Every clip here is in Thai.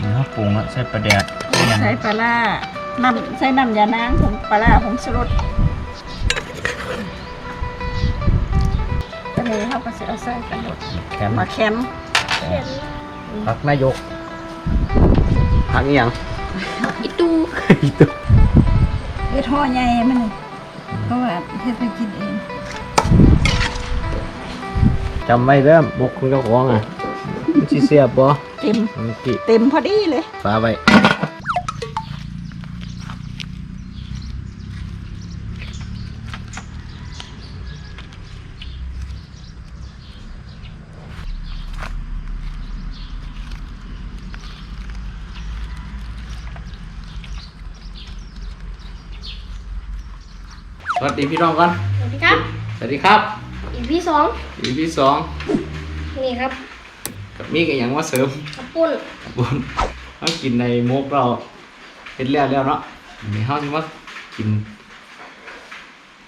เนื้อปรุงแล้วใส่ปลาแดดใส่หยังใส่ปลาร้าน้ำใส่น้ำยานางผงปลาร้าผงชูรสก็เลยเขาก็จะเอาใส่กระโดดแคมมาแคมพักนายกพักอีหยังอีตูอีตุ๊เฮ็ดห่อใหญ่มันนี่เพราะว่าเฮ็ดไปกินเองจำไว้เด้อบุกของเจ้าของอะมันสิเสียบบ่ เต็มมันกิเต็มพอดีเลย ฟ้าไว้สวัสดีพี่น้องก่อน สวัสดีครับ สวัสดีครับ อีพีสอง อีพีสองนี่ครับ กับมีกันอย่างว่าเสริมข้าวปุ้นบนเขากินในมุกเราเห็นแล้วแล้วเนาะนี่เขาสิว่ากิน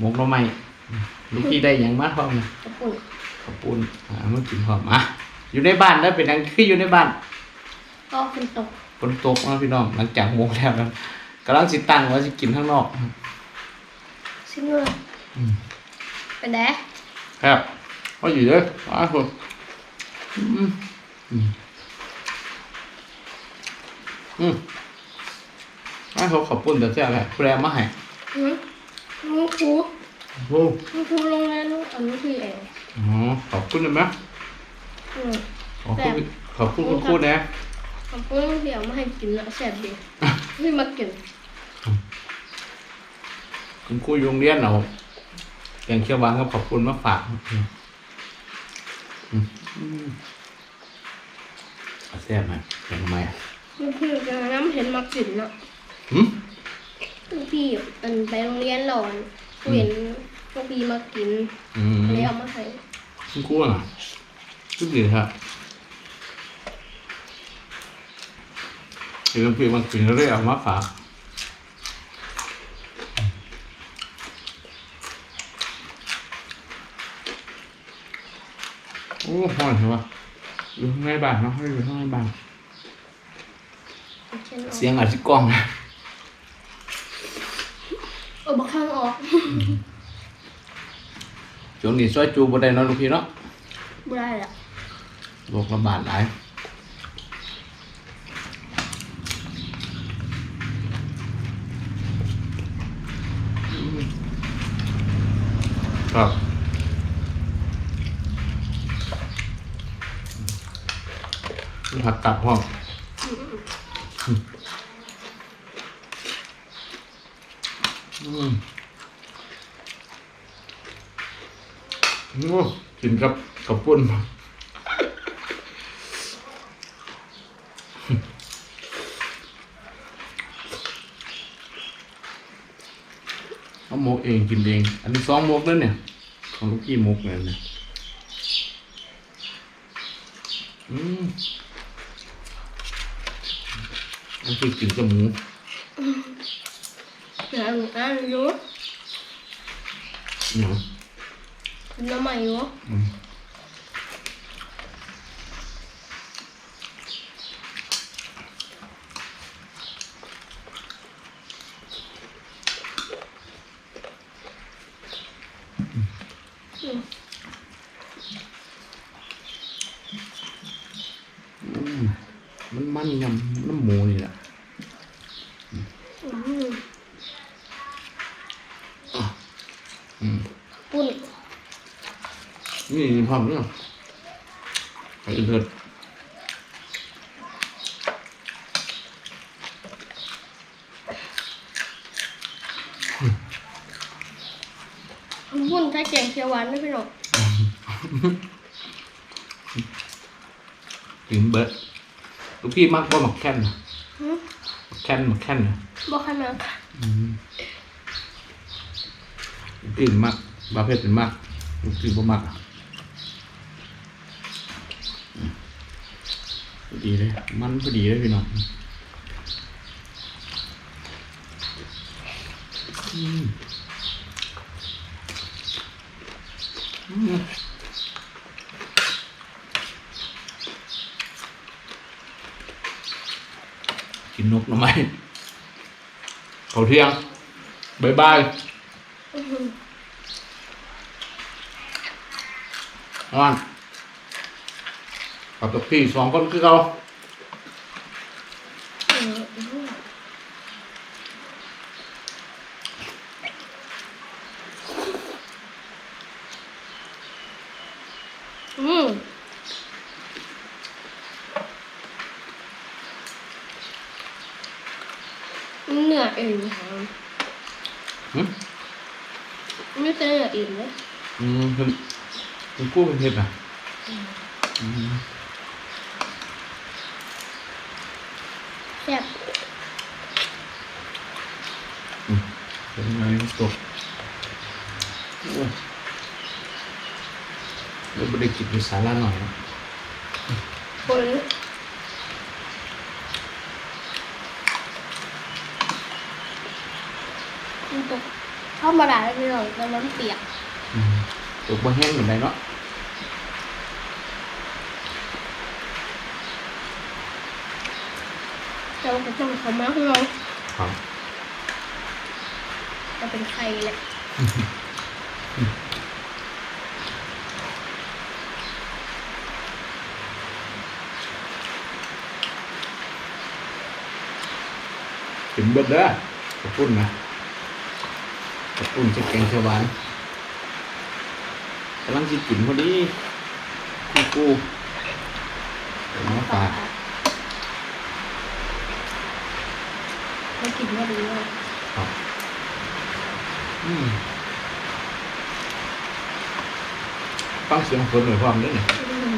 มุกเราใหม่ลูกพี่ได้หยังมาพร้อมนะข้าวปุ้นขอบคุณอ่ามากินพร้อมอะอยู่ในบ้านแล้วเป็นหยังคืออยู่ในบ้านก็ฝนตกฝนตกนะพี่น้องหลังจากมุกแล้วนะกำลังสิตั้งว่าสิกินข้างนอกซิมเลยอืมเป็นแดะครับก็อยู่เด้ออ้าวคุณ อืมอืมอืมอ้าวขอบคุณแต่แท้แหละแปรมาให้อืมลูกครูโอ้ลูกครูโรงเรียนลูกอันนี้คือเองอ๋อขอบคุณนะแม่อืมขอบคุณขอบคุณคุณครูนะข้าวปุ้นเดี๋ยวมาให้กินแล้วแซ่บดีไม่มากินคุณครูโรงเรียนเราแกงเขียวหวานก็ขอบคุณมาฝากอืมอืมอืมเอา แซ่บไหมแกงทำไมอะลูกพี่จะน้ำเห็นมากินเนาะหืมลูกพี่เป็นไปโรงเรียนหลอนเห็นลูกพี่มากินอืมเลยเอามาให้คุณครูอะทุกดีครับคือพี่มันกินแล้วได้เอามาฝากโอ้ห่อนเหรอวะ อยู่ข้างในบ้านเนาะให้อยู่ข้างในบ้านเช่นออกเสียงอาจจะกล้องนะเออบักข้างออกช่วงนี้ช่วยจูบได้เนาะลูกพี่เนาะไม่ได้ละโรคระบาดหลายครับ ผักกัดห้องอืมโอ้กินกับกับปุ้นเอาหมกเองกินเอง อันนี้สองหมกแล้วเนี่ย ของลูกกี้หมกเลยเนี่ย อืม มันคือกินกับหมูเดี๋ยวหนูอ่านอยู่เนี่ยน้ำใหม่อยู่ อืม อืม อืม มันมันยำน้ำหมูนี่แหละอืมอืมปุ้นนี่พร้อมเนี่ยไปเถิดปุ้นถ้าแกงเขียวหวานไม่เป็นหรอกกินเบิร์ด ลูกพี่มักว่าหมักแค่นน่ะหืมหมักแค่นหมักแค่นนะบอกขนาดค่ะอืมลูกพี่มักบาเพชรเป็นมักลูกพี่บ่มักอะอืมพอดีเลย มันพอดีเลยพี่น้องอืมอืม กินนกหน่อไม้เขาเที่ยงบายบายนอนกับพี่สองคนคือเขาเออ อื้อหืออืมเหนื่อยเองค่ะหึไม่ใช่เหนื่อยเองเลยอืมเป็นเป็นกู้เป็นเทปอะอืมแซ่บเป็นไงตกโอ้เดี๋ยวไม่ได้กินมีสาระหน่อยนะคน มันตกธรรมดาเลยพี่น้องแต่มันเปียกอืมตกบ่แห้งเหมือนไดเนาะแต่ว่าจะทำมากพี่น้องครับจะเป็นไข่แหละกินเบิดเด้อขอบคุณนะข อบคุณจะแกงเขียวหวานกำลังสิกินพอดีกูกูเอามาฝากไม่กินก็ดีเลยครับอืมฟังเสียงฝนหน่อยความด้วยนี่อืม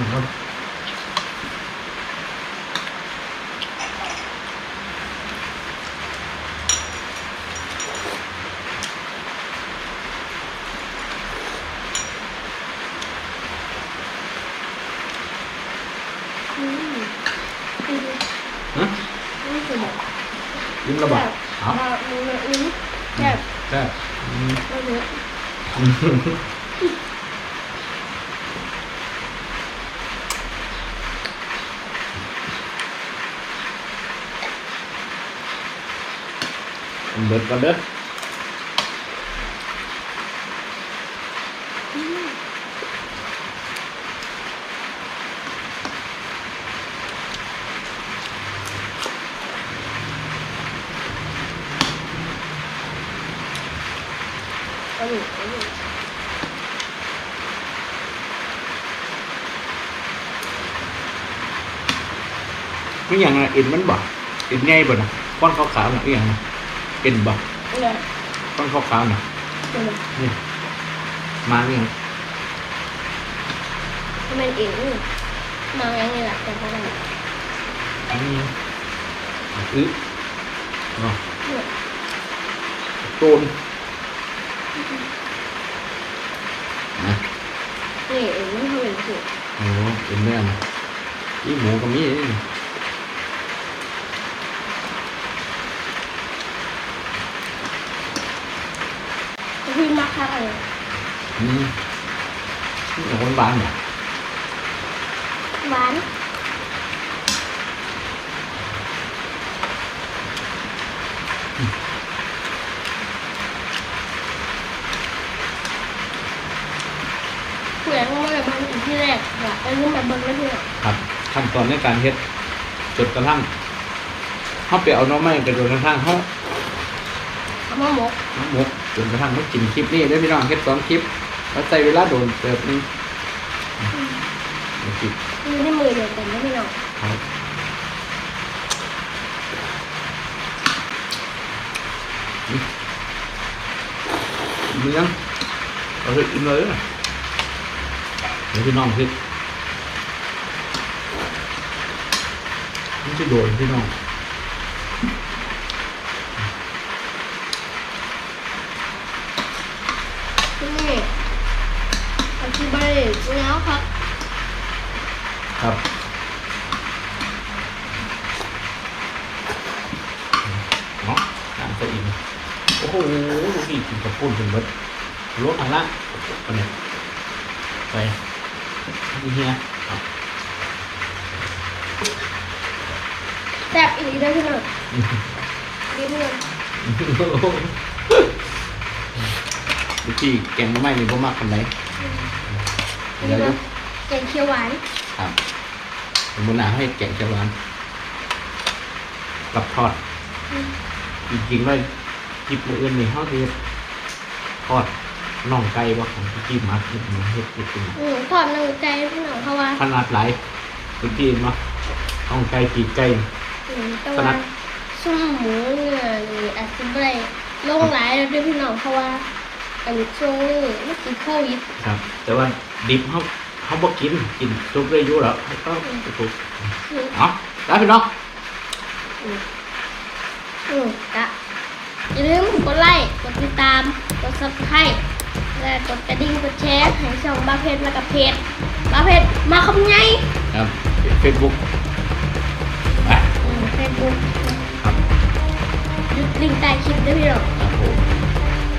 นะครับฮอืมะ นี่คือแบบ ยิ้มระบาดเอา มาอืมอืมแซ่บแซ่บอืมไม่เยอะเบิดก่อนเด้อ เอาอยู่เอาอยู่ ไม่อย่างนะเอ็นมันบ่เอ็นใหญ่บ่นะก้อนขาวๆน่ะอหย่างนะเอ็นบ่เอาเลยก้อนขาวๆน่ะเอาเลยนี่มาอหย่างทำไมเองมาอย่างนี้แหละแต่พอมันอันนี้อึอ๋อเนี่ยโตนนะนี่เองมันทำเป็นสุดโอ้เป็นแม่นะอีหมูกับมีนี่คือมักคัก อะไรอืมนี่ของคนบ้านเนี่ยหวานเผื่อว่าแบบมันอีกที่แรกอยากไปรุ่นแบบเบิ้งแล้วเพื่อนครับขั้นตอนในการเฮ็ดจนกระทั่งเขาไปเอาหน้องไม้ไปจนกระทั่งเขาเอามาหมก น้ำหมก จนกระทั่งเขากินคลิปนี้ได้พี่น้องเฮ็ดสองคลิปแล้วใช้เวลาโดนเติบนึงคลิปคือในมือเดียวกันนะพี่น้องครับมียังเอาเฮ็ดอิ่มเลยนะเดี๋ยวพี่น้องเฮ็ดมันจะโดนพี่น้อง ที่นี่อธิบายแล้วครับ ครับเนาะน้ำก็อิ่ม โอ้โหดูดิกินกับปุ้นเป็นเบิดลวกอันละอันเนี้ยไปนี่เฮียเอาแซ่บอีกเด้อพี่น้องนิดนึงลูกพี่แกงหน่อไม้นี่บ่มักปานใดนี่เดี๋ยวก็เดี๋ยวแกงเขียวหวานครับผมบ่น่าให้แกงเขียวหวานกับทอดจริงๆเลย คลิปมื้ออื่นนี่เฮาสิเฮ็ดทอดน่องไก่บ่ของพี่มักเฮ็ดมาเฮ็ดเฮ็ดเป็นอืมทอดน้ำใจพี่น้องเพราะว่าขนาดหลายทุกทีเนาะน่องไก่ปีกไก่อืมแต่ขนาว่าดซุ่มหมูเนื้อนี่อาจจะไม่ได้ลงหลายแล้วเด้วยพี่น้องเพราะว่าอันช่วงนี้มันติดโควิดครับ แต่ว่าดิบเฮาเฮาบ่กินกินทุกได้อยู่แล้วก็ทุกอืมเนาะได้พี่น้องอืมกะ อย่าลืมกดไลค์กดติดตาม กด subscribe และกดกระดิ่งกดแชร์ให้ช่องบาเพจและกับเพจบาเพจมาคำไงครับ Facebook อะเฟซบุ๊กครับยุดลิงก์ใต้คลิปด้วยพี่น้องครับผม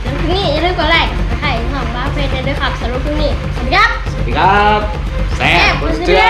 เดี๋ยวพรุ่งนี้อย่าลืมกดไลค์กดไลค์ของบาเพจด้วยครับสำหรับพรุ่งนี้สวัสดีครับสวัสดีครับแซ่บบ่เชื่อ